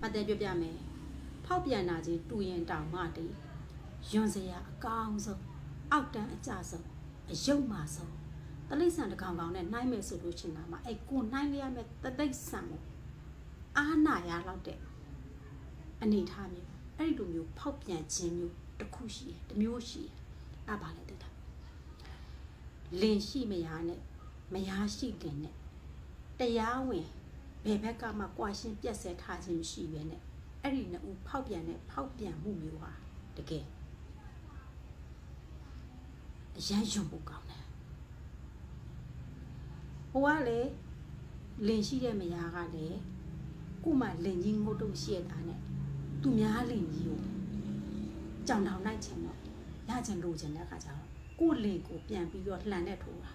ပတ်သက်ပြပြမယ်ဖောက်ပြန်တာချင်းတူရင်တောင်မှတည်းယွန်စရာအကောင်းဆုံးအောက်တန်းအကြဆုံးအယုတ်မှဆုံးတလိษံတစ်ကောင်ကောင်နဲ့နှိုင်းမယ်ဆိုလို့ချင်တာမှအဲ့ကိုနှိုင်းရရမယ်တလိษံကိုအားနာရလောက်တဲ့အနေထားမျိုးအဲ့ဒီလိုမျိုးဖောက်ပြန်ခြင်းမျိုးတစ်ခုရှိတယ်တစ်မျိုးရှိတယ်အဲ့ဘာလဲတဲ့တာလင်ရှိမရနဲ့မရရှိလင်နဲ့တရားဝင် ဘယ်ဘက်ကမှကြွာရှင်းပြက်ဆဲထားခြင်းမရှိပဲနဲ့အဲ့ဒီနှစ်ဦးဖောက်ပြန်တဲ့ဖောက်ပြန်မှုမျိုးဟာတကယ်အရန်ယွံဖို့ကောင်းတယ်ဟိုကလေလင်ရှိတဲ့မယားကလည်းကို့မှာလင်ကြီးငုတ်တုတ်ရှိရတာနဲ့သူများလင်ကြီးကိုကြောင်တောင်လိုက်ချင်တော့ရချင်လို့ချင်တဲ့အခါကျတော့ကို့လင်ကိုပြန်ပြီးတော့လှန်တဲ့ထိုးတာ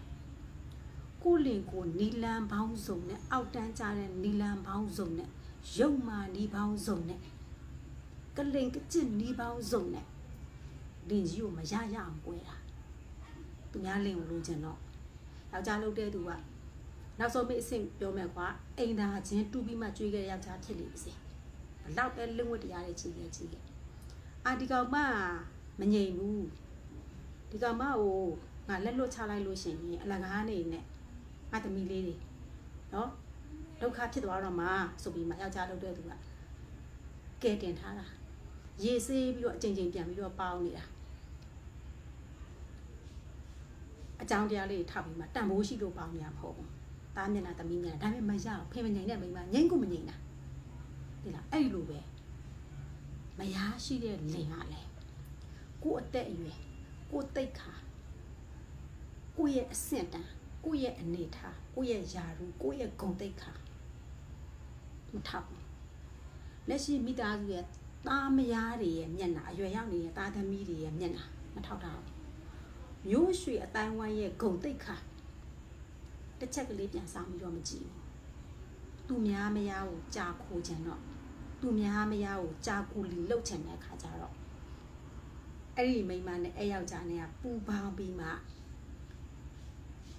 ကို့လင်ကိုနီလန်ပေါင်းစုံနဲ့အောက်တန်းကြတဲ့နီလန်ပေါင်းစုံနဲ့ရုပ်မာနီပေါင်းစုံနဲ့ကလင်ကကျစ်နီပေါင်းစုံနဲ့လင်ကြီးကိုမရရအောင်ပွဲတာသူများလင်ကိုလိုချင်တော့ယောက်ျားလုပ်တဲ့သူကနောက်ဆုံးမိအဆင့်ပြောမယ်ကွာအိမ်သာချင်းတူပြီးမှကြွေးခဲ့တဲ့ယောက်ျားဖြစ်လိမ့်မယ်ဘလောက်ပဲလုံဝတ်တရားတွေကြီးခဲ့ကြီးခဲ့အာဒီကောင်မမငြိမ်ဘူးဒီကောင်မကိုငါလက်လွတ်ချလိုက်လို့ရှိရင်အလကားနေနဲ့ ငါသမီးလေးတွေနော်ဒုက္ခဖြစ်သွားတော့မှဆိုပြီးမှယောက်ျားလုပ်တဲ့သူကကဲတင်ထားတာရေဆေးပြီးတော့အချိန်ချင်းပြန်ပြီးတော့ပေါင်းနေတာအကြောင်းတရားလေးထောက်ပြီးမှတန်ဖိုးရှိလို့ပေါင်းနေတာမဟုတ်ဘူးတားမျက်နှာသမီးမျက်နှာဒါပေမဲ့မရအောင်ဖင်မငိန်တဲ့မိန်းမငိမ့်ကိုမငိန်တာဒီလားအဲ့ဒီလိုပဲမရရှိတဲ့လင်ကလည်းကိုယ့်အသက်အရွယ်ကိုယ့်တိတ်ခါကိုယ့်ရဲ့အဆင့်တန်း ကိုယ့်ရဲ့အနေထားကိုယ့်ရဲ့ယာရုကိုယ့်ရဲ့ဂုဏ်တိတ်ခါမထောက်ဘူးလက်ရှိမိသားစုရဲ့သားမယားတွေရဲ့မျက်နှာအရွယ်ရောက်နေတဲ့သားသမီးတွေရဲ့မျက်နှာမထောက်တာဘူးမျိုးရွှေအတိုင်းဝိုင်းရဲ့ဂုံတိတ်ခါတစ်ချက်ကလေးပြန်ဆောင်ပြီးတော့မကြည့်ဘူးသူများမယားကိုကြာခိုးချင်တော့သူများမယားကိုကြာကူလီလှုပ်ချင်တဲ့အခါကျတော့အဲ့ဒီမိန်းမနဲ့အဲ့ယောက်ျားနဲ့ကပူပေါင်းပြီးမှ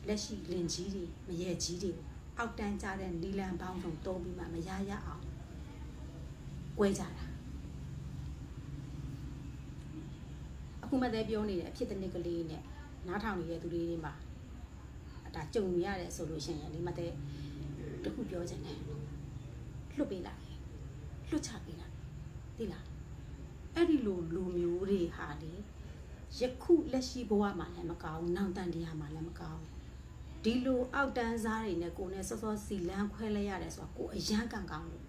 လက်ရှိလင်ကြီးတွေမရဲကြီးတွေအောက်တန်းကြတဲ့နီလန်ပေါင်းစုံတုံးပြီးမှမရရအောင်꿰ကြတာအခုမှတည်းပြောနေတဲ့အဖြစ်တစ်နည်းကလေးနဲ့နားထောင်နေတဲ့သူလေးတွေမှာဒါကြုံရတယ်ဆိုလို့ရှိရင်ဒီမှတည်းတခုပြောချင်တယ်လွတ်ပေးလိုက်လွတ်ချပေးလိုက်သိလားအဲ့ဒီလိုလူမျိုးတွေဟာလေယခုလက်ရှိဘဝမှာလည်းမကောင်းနောက်တန်တရားမှာလည်းမကောင်း ဒီလိုအောက်တန်းစားတွေနဲ့ကိုယ်နဲ့စောစောစီလန်းခွဲလဲရတယ်ဆိုတော့ကိုယ်အရန်ကံကောင်းလို့